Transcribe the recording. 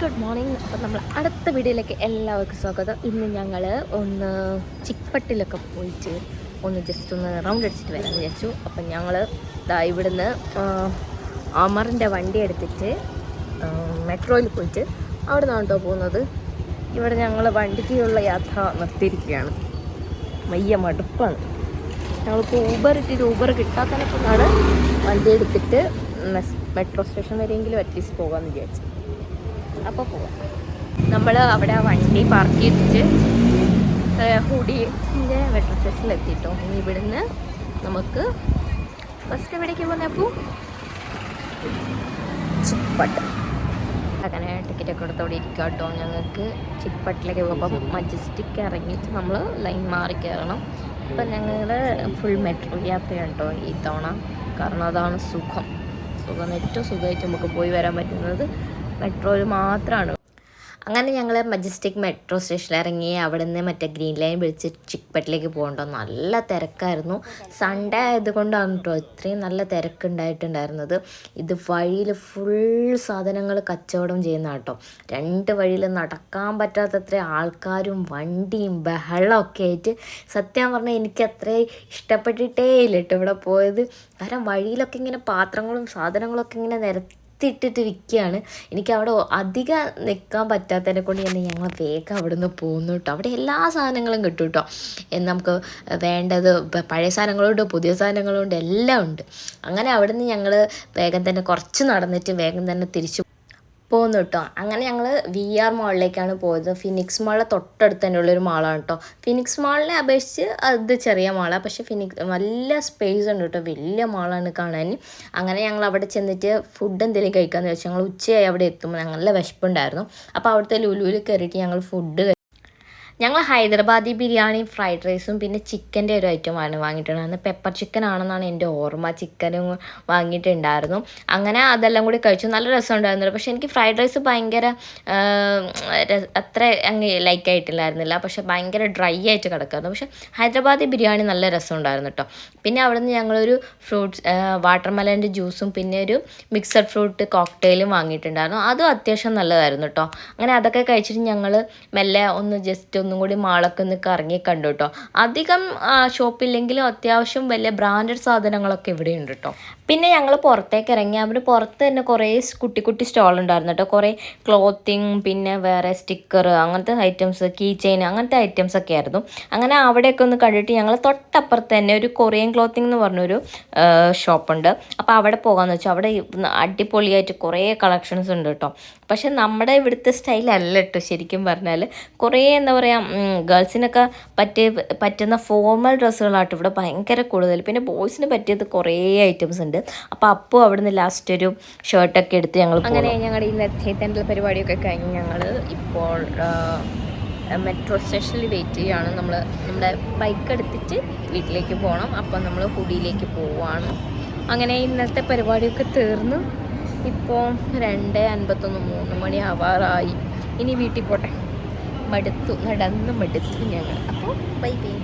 Good morning. അപ്പം നമ്മൾ അടുത്ത വീഡിയോയിലേക്ക് എല്ലാവർക്കും സ്വാഗതം. ഇന്ന് ഞങ്ങൾ ഒന്ന് ചിപ്പട്ടിലൊക്കെ പോയിട്ട് ഒന്ന് ജസ്റ്റ് ഒന്ന് റൗണ്ട് അടിച്ചിട്ട് വരാൻ വിചാരിച്ചു. അപ്പം ഞങ്ങൾ ഇതാ ഇവിടുന്ന് അമറിന്റെ വണ്ടി എടുത്തിട്ട് മെട്രോയിൽ പോയിട്ട് അവിടെ നിന്നാണ് പോകുന്നത്. ഇവിടെ ഞങ്ങൾ വണ്ടിക്കുള്ള യാത്ര നിർത്തിയിരിക്കുകയാണ്. വയ്യ മടുപ്പാണ്. ഞങ്ങൾക്ക് ഊബർ ഇട്ടിട്ട് ഊബർ കിട്ടാത്തതിനെ കൊണ്ടാണ് വണ്ടി എടുത്തിട്ട് മെട്രോ സ്റ്റേഷൻ വരെയെങ്കിലും അറ്റ്ലീസ്റ്റ് പോകാമെന്ന് വിചാരിച്ചു. അപ്പോൾ പോവാം. നമ്മൾ അവിടെ ആ വണ്ടി പാർക്ക് ചെയ്തിട്ട് ഹുഡിന്റെ മെട്രോ സ്റ്റേഷനിൽ ഇനി ഇവിടുന്ന് നമുക്ക് ഫസ്റ്റ് എവിടേക്ക് പോകുന്നപ്പോൾ ചിപ്പട്ട്. അങ്ങനെ ടിക്കറ്റൊക്കെ എടുത്തോടെ ഇരിക്കുക കേട്ടോ. ഞങ്ങൾക്ക് ചിപ്പട്ടിലേക്ക് പോകുമ്പോൾ മജസ്റ്റിക് ഇറങ്ങിയിട്ട് നമ്മൾ ലൈൻ മാറി കയറണം അപ്പം ഞങ്ങൾ ഫുൾ മെട്രോ യാത്രയാണ് കേട്ടോ ഈ തവണ. കാരണം അതാണ് സുഖം. സുഖം ഏറ്റവും സുഖമായിട്ട് നമുക്ക് പോയി വരാൻ പറ്റുന്നത്. മെട്രോയിൽ മാത്രമാണ് അങ്ങനെ ഞങ്ങൾ മജസ്റ്റിക് മെട്രോ സ്റ്റേഷനിൽ ഇറങ്ങി അവിടെ നിന്ന് മറ്റേ ഗ്രീൻ ലൈൻ വിളിച്ച് ചിക്ക്പെട്ടിലേക്ക് പോകണ്ടോ? നല്ല തിരക്കായിരുന്നു. സൺഡേ ആയതുകൊണ്ടാണ് കേട്ടോ ഇത്രയും നല്ല തിരക്കുണ്ടായിട്ടുണ്ടായിരുന്നത്. ഇത് വഴിയിൽ ഫുൾ സാധനങ്ങൾ കച്ചവടം ചെയ്യുന്ന കേട്ടോ രണ്ട് വഴിയിൽ നടക്കാൻ പറ്റാത്തത്ര ആൾക്കാരും വണ്ടിയും ബഹളമൊക്കെ ആയിട്ട് സത്യം പറഞ്ഞാൽ എനിക്ക് അത്ര ഇഷ്ടപ്പെട്ടിട്ടേ ഇല്ല കേട്ടോ ഇവിടെ പോയത്. കാരണം വഴിയിലൊക്കെ ഇങ്ങനെ പാത്രങ്ങളും സാധനങ്ങളൊക്കെ ഇങ്ങനെ നിരത്തി ഇട്ടിട്ട് വിൽക്കുകയാണ് എനിക്ക് അവിടെ അധികം നിൽക്കാൻ പറ്റാത്തതിനെ കൊണ്ട് തന്നെ ഞങ്ങൾ വേഗം അവിടെ നിന്ന് പോകുന്നു കേട്ടോ അവിടെ എല്ലാ സാധനങ്ങളും കിട്ടും കേട്ടോ നമുക്ക് വേണ്ടത് പഴയ സാധനങ്ങളുണ്ട് പുതിയ സാധനങ്ങളുണ്ട് എല്ലാം ഉണ്ട്. അങ്ങനെ അവിടെ നിന്ന് ഞങ്ങൾ വേഗം തന്നെ കുറച്ച് നടന്നിട്ട് വേഗം തന്നെ തിരിച്ചു പോകുന്നു കേട്ടോ അങ്ങനെ ഞങ്ങൾ വി ആർ മാളിലേക്കാണ് പോയത്. ഫിനിക്സ് മാളിലെ തൊട്ടടുത്ത് തന്നെ ഉള്ളൊരു മാളാണ് കേട്ടോ ഫിനിക്സ് മാളിനെ അപേക്ഷിച്ച് അത് ചെറിയ മാളാണ് പക്ഷേ ഫിനിക്സ് നല്ല സ്പേസ് ഉണ്ട് കേട്ടോ വലിയ മാളാണ് കാണാൻ. അങ്ങനെ ഞങ്ങൾ അവിടെ ചെന്നിട്ട് ഫുഡ് എന്തെങ്കിലും കഴിക്കാമെന്ന് വെച്ചാൽ ഞങ്ങൾ ഉച്ചയായി അവിടെ എത്തുമ്പോൾ നല്ല വിശപ്പുണ്ടായിരുന്നു. അപ്പോൾ അവിടുത്തെ ലുലുവിൽ കയറിയിട്ട് ഞങ്ങൾ ഫുഡ് ഞങ്ങൾ ഹൈദരാബാദി ബിരിയാണി ഫ്രൈഡ് റൈസും പിന്നെ ചിക്കന്റെ ഒരു ഐറ്റമാണ് വാങ്ങിയിട്ടുണ്ടായിരുന്നത്. പെപ്പർ ചിക്കൻ ആണെന്നാണ് എന്റെ ഓർമ്മ. ചിക്കനും വാങ്ങിയിട്ടുണ്ടായിരുന്നു. അങ്ങനെ അതെല്ലാം കൂടി കഴിച്ചു. നല്ല രസമുണ്ടായിരുന്നു പക്ഷേ എനിക്ക് ഫ്രൈഡ് റൈസ് ഭയങ്കര അത്ര അങ്ങ് ലൈക്ക് ആയിട്ടില്ലായിരുന്നില്ല. പക്ഷേ ഭയങ്കര ഡ്രൈ ആയിട്ട് കിടക്കുമായിരുന്നു. പക്ഷേ ഹൈദരാബാദി ബിരിയാണി നല്ല രസമുണ്ടായിരുന്നു കേട്ടോ. പിന്നെ അവിടെ നിന്ന് ഞങ്ങളൊരു ഫ്രൂട്ട്സ് വാട്ടർമെലന്റെ ജ്യൂസും പിന്നെ ഒരു മിക്സഡ് ഫ്രൂട്ട് കോക്ടെയിലും വാങ്ങിയിട്ടുണ്ടായിരുന്നു. അതും അത്യാവശ്യം നല്ലതായിരുന്നു കേട്ടോ. അങ്ങനെ അതൊക്കെ കഴിച്ചിട്ട് ഞങ്ങൾ മെല്ലെ ഒന്ന് ജസ്റ്റ് ഒന്നും കൂടി മാളൊക്കെ ഒന്ന് കറങ്ങി കണ്ടു കേട്ടോ അധികം ഷോപ്പില്ലെങ്കിലും അത്യാവശ്യം വലിയ ബ്രാൻഡഡ് സാധനങ്ങളൊക്കെ ഇവിടെ ഉണ്ട് കേട്ടോ പിന്നെ ഞങ്ങൾ പുറത്തേക്ക് ഇറങ്ങി അവിടെ പുറത്ത് തന്നെ കുറേ കുട്ടി കുട്ടി സ്റ്റോൾ ഉണ്ടായിരുന്നു കേട്ടോ കുറേ ക്ലോത്തിങ് പിന്നെ വേറെ സ്റ്റിക്കർ അങ്ങനത്തെ ഐറ്റംസ് കീ ചെയിൻ അങ്ങനത്തെ ഐറ്റംസ് ഒക്കെ ആയിരുന്നു. അങ്ങനെ അവിടെയൊക്കെ ഒന്ന് കണ്ടിട്ട് ഞങ്ങൾ തൊട്ടപ്പുറത്ത് തന്നെ ഒരു കൊറിയൻ ക്ലോത്തിങ് എന്ന് പറഞ്ഞൊരു ഷോപ്പുണ്ട് അപ്പോൾ അവിടെ പോകാമെന്ന് വെച്ചാൽ അവിടെ അടിപൊളിയായിട്ട് കുറേ കളക്ഷൻസ് ഉണ്ട് കേട്ടോ പക്ഷെ നമ്മുടെ ഇവിടുത്തെ സ്റ്റൈലല്ല കേട്ടോ ശരിക്കും പറഞ്ഞാൽ കുറേ എന്താ പറയുക ഗേൾസിനൊക്കെ പറ്റിയ പറ്റുന്ന ഫോർമൽ ഡ്രസ്സുകളാട്ടോ ഇവിടെ ഭയങ്കര കൂടുതൽ. പിന്നെ ബോയ്സിന് പറ്റിയത് കുറേ ഐറ്റംസ് ഉണ്ട്. അപ്പോൾ അപ്പോൾ അവിടുന്ന് ലാസ്റ്റ് ഒരു ഷർട്ടൊക്കെ എടുത്ത് ഞങ്ങൾ അങ്ങനെ ഞങ്ങളുടെ ഈ തന്നെ പരിപാടിയൊക്കെ കഴിഞ്ഞ് ഞങ്ങൾ ഇപ്പോൾ മെട്രോ സ്റ്റേഷനിൽ വെയിറ്റ് ചെയ്യുകയാണ്. നമ്മൾ നമ്മുടെ ബൈക്ക് എടുത്തിട്ട് വീട്ടിലേക്ക് പോകണം. അപ്പം നമ്മൾ ഹുഡിയിലേക്ക് പോവുകയാണ്. അങ്ങനെ ഇന്നത്തെ പരിപാടിയൊക്കെ തീർന്നു ഇപ്പോൾ രണ്ട് അൻപത്തൊന്ന് മൂന്ന് മണി ആവാറായി. ഇനി വീട്ടിൽ പോട്ടെ. മടുത്തു നടന്ന് മടുത്തു ഞങ്ങൾ. അപ്പോൾ ബൈ ബൈ